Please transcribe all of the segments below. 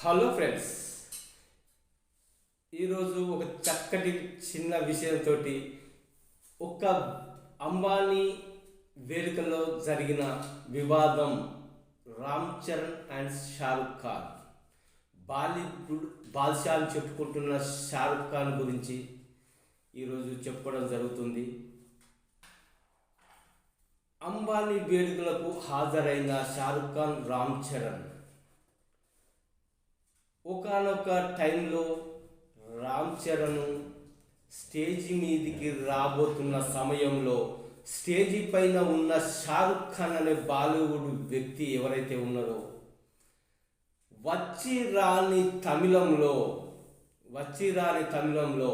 Hello friends. ఈరోజు ఒక చక్కటి చిన్న విషయంతో ఒక అంబానీ వేడుకలో జరిగిన వివాదం రామ్ చరణ్ అండ్ షారుఖ్ ఖాన్. బాలీవుడ్ బాద్షా చెప్పుకుంటున్న షారుఖ్ ఖాన్ గురించి ఈరోజు చెప్పుకోవడం జరుగుతుంది. అంబానీ వేడుకలకు హాజరైన షారుఖ్ ఖాన్ రామ్ చరణ్. ఒకనొక టైంలో రామ్ చరణ్ స్టేజి మీదికి రాబోతున్న సమయంలో స్టేజి పైన ఉన్న షారుఖ్ ఖాన్ అనే బాలీవుడ్ వ్యక్తి ఎవరైతే ఉన్నారో వచ్చి రాని తమిళంలో వచ్చి రాని తమిళంలో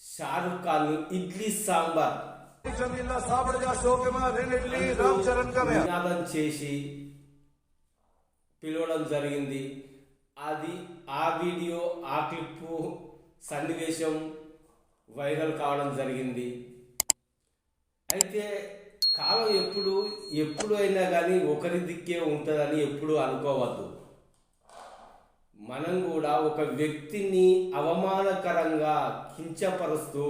షారుఖ్ ఖాన్ ఇడ్లీ సాంబార్ నినాదం చేసి పిలవడం జరిగింది. అది ఆ వీడియో ఆ క్లిప్పు సన్నివేశం వైరల్ కావడం జరిగింది. అయితే కాలం ఎప్పుడు ఎప్పుడు అయినా కానీ ఒకరి దిక్కే ఉంటుందని ఎప్పుడు అనుకోవద్దు. మనం కూడా ఒక వ్యక్తిని అవమానకరంగా కించపరుస్తూ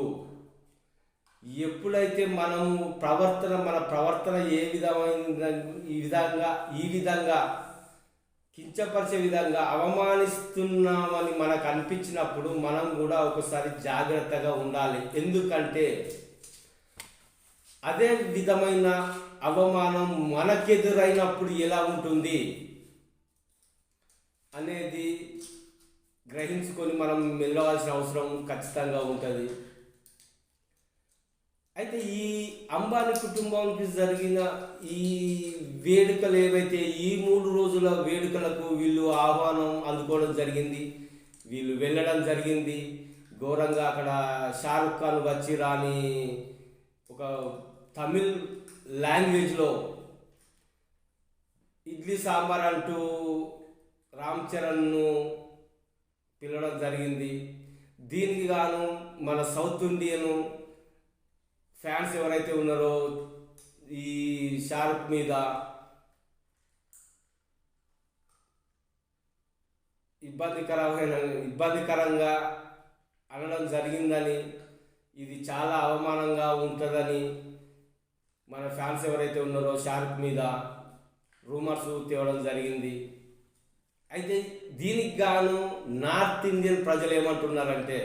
ఎప్పుడైతే మనము ప్రవర్తన మన ప్రవర్తన ఏ విధమైన ఈ విధంగా ఈ విధంగా కించపరిచే విధంగా అవమానిస్తున్నామని మనకు అనిపించినప్పుడు మనం కూడా ఒకసారి జాగ్రత్తగా ఉండాలి. ఎందుకంటే అదే విధమైన అవమానం మనకెదురైనప్పుడు ఎలా ఉంటుంది అనేది గ్రహించుకొని మనం మెదలవలసిన అవసరం ఖచ్చితంగా ఉంటుంది. అయితే ఈ అంబానీ కుటుంబానికి జరిగిన ఈ వేడుకలు ఏవైతే ఈ మూడు రోజుల వేడుకలకు వీళ్ళు ఆహ్వానం అందుకోవడం జరిగింది వీళ్ళు వెళ్ళడం జరిగింది. ఘోరంగా అక్కడ షారుఖ్ ఖాన్ వచ్చి రాని ఒక తమిళ్ లాంగ్వేజ్లో ఇడ్లీ సాంబార్ అంటూ రామ్ చరణ్ను పిలవడం జరిగింది. దీనికి గాను మన సౌత్ ఇండియను ఫ్యాన్స్ ఎవరైతే ఉన్నారో ఈ షారుఖ్ మీద ఇబ్బందికరమైన ఇబ్బందికరంగా అనడం జరిగిందని ఇది చాలా అవమానంగా ఉంటుందని మన ఫ్యాన్స్ ఎవరైతే ఉన్నారో షారుఖ్ మీద రూమర్స్ తేవడం జరిగింది. అయితే దీనికి గాను నార్త్ ఇండియన్ ప్రజలు ఏమంటున్నారంటే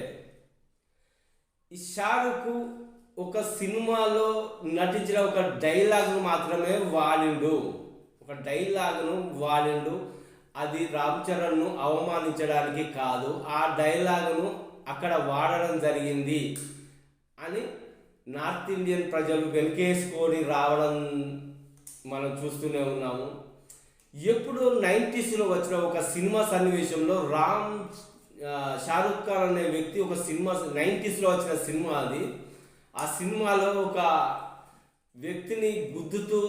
ఈ షారుఖ్ ఒక సినిమాలో నటించిన ఒక డైలాగ్ను మాత్రమే వాడిండు ఒక డైలాగ్ను వాడిండు అది రామ్ చరణ్ను అవమానించడానికి కాదు ఆ డైలాగ్ను అక్కడ వాడడం జరిగింది అని నార్త్ ఇండియన్ ప్రజలు వెనకేసుకొని రావడం మనం చూస్తూనే ఉన్నాము. ఎప్పుడు నైంటీస్లో వచ్చిన ఒక సినిమా సన్నివేశంలో రామ్ షారుఖ్ ఖాన్ అనే వ్యక్తి ఒక సినిమా నైంటీస్లో వచ్చిన సినిమా అది. ఆ సినిమాలో ఒక వ్యక్తిని గుద్దుతూ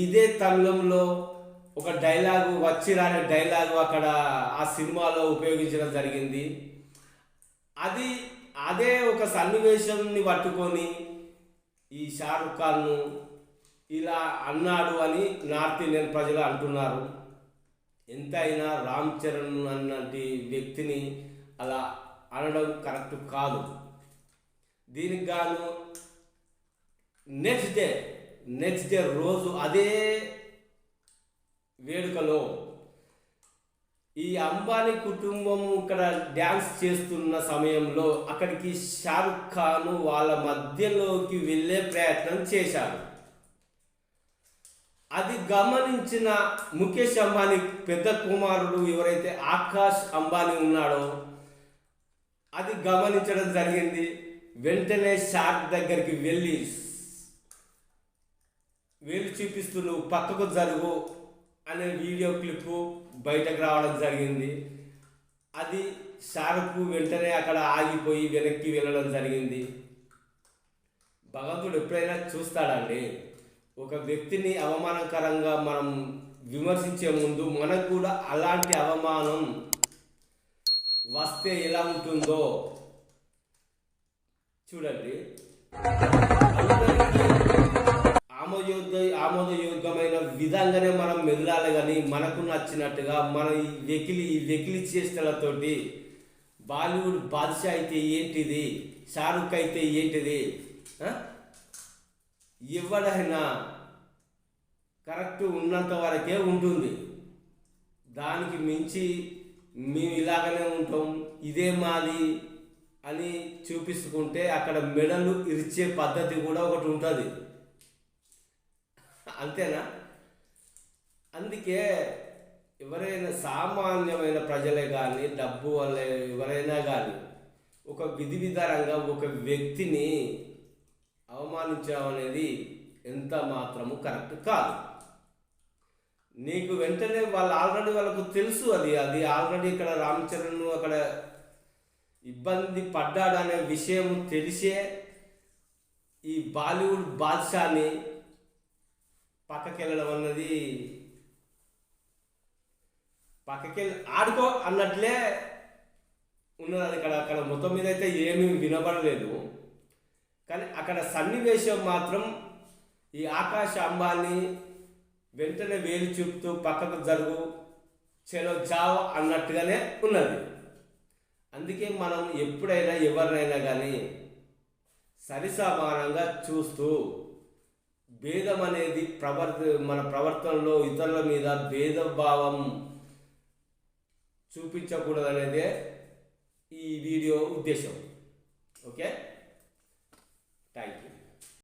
ఇదే తమిళంలో ఒక డైలాగు వచ్చి రాని డైలాగు అక్కడ ఆ సినిమాలో ఉపయోగించడం జరిగింది. అది అదే ఒక సన్నివేశంని పట్టుకొని ఈ షారుఖ్ ఖాన్ను ఇలా అన్నాడు అని నార్త్ ఇండియన్ ప్రజలు అంటున్నారు. ఎంతైనా రామ్ చరణ్ అన్నటి వ్యక్తిని అలా అనడం కరెక్ట్ కాదు. దీనికి గాను నెక్స్ట్ డే నెక్స్ట్ డే రోజు అదే వేడుకలో ఈ అంబానీ కుటుంబం ఇక్కడ డ్యాన్స్ చేస్తున్న సమయంలో అక్కడికి షారుఖ్ ఖాన్ వాళ్ళ మధ్యలోకి వెళ్ళే ప్రయత్నం చేశారు అది గమనించిన ముఖేష్ అంబానీ పెద్ద కుమారుడు ఎవరైతే ఆకాష్ అంబానీ ఉన్నాడో అది గమనించడం జరిగింది. వెంటనే షార్క్ దగ్గరికి వెళ్ళి వేలు చూపిస్తూ నువ్వు పక్కకు జరుగు అనే వీడియో క్లిప్ బయటకు రావడం జరిగింది. అది షారుఖ్ వెంటనే అక్కడ ఆగిపోయి వెనక్కి వెళ్ళడం జరిగింది. భగవంతుడు ఎప్పుడైనా చూస్తాడండి. ఒక వ్యక్తిని అవమానకరంగా మనం విమర్శించే ముందు మనకు కూడా అలాంటి అవమానం వస్తే ఎలా ఉంటుందో చూడండి. అందరికీ ఆమోదయోగ్య ఆమోదయోగ్యమైన విధంగానే మనం మెదలాలి కానీ మనకు నచ్చినట్టుగా మన ఈ వెకిలి ఈ వెకిలి చేష్టలతోటి బాలీవుడ్ బాద్షా అయితే ఏంటిది? షారుఖ్ అయితే ఏంటిది? ఎవడైనా కరెక్ట్ ఉన్నంత వరకే ఉంటుంది. దానికి మించి మేము ఇలాగనే ఉంటాం. ఇదే మాది. అని చూపిస్తుంటే అక్కడ మెడలు ఇరిచే పద్ధతి కూడా ఒకటి ఉంటుంది. అంతేనా? అందుకే ఎవరైనా సామాన్యమైన ప్రజలే కానీ డబ్బు వల్ల ఎవరైనా కానీ ఒక విధి విధానంగా ఒక వ్యక్తిని అవమానించడం అనేది ఎంత మాత్రము కరెక్ట్ కాదు. నీకు వెంటనే వాళ్ళు ఆల్రెడీ వాళ్ళకు తెలుసు అది అది ఆల్రెడీ ఇక్కడ రామచరణ్ అక్కడ ఇబ్బంది పడ్డాడనే విషయం తెలిసే ఈ బాలీవుడ్ బాద్షాని పక్కకెళ్ళడం అన్నది పక్కకెళ్ళి ఆడుకో అన్నట్లే ఉన్నది అక్కడ ఇక్కడ అక్కడ మొత్తం మీద అయితే ఏమీ వినబడలేదు. కానీ అక్కడ సన్నివేశం మాత్రం ఈ ఆకాశ అంబాన్ని వెంటనే వేలు చూపుతూ పక్కకు జరుగు చెలో జావ అన్నట్టుగానే ఉన్నది. అందుకే మనం ఎప్పుడైనా ఎవరినైనా కానీ సరిసమానంగా చూస్తూ భేదం అనేది ప్రవర్త మన ప్రవర్తనలో ఇతరుల మీద భేదభావం చూపించకూడదనేదే ఈ వీడియో ఉద్దేశం. ఓకే? Thank you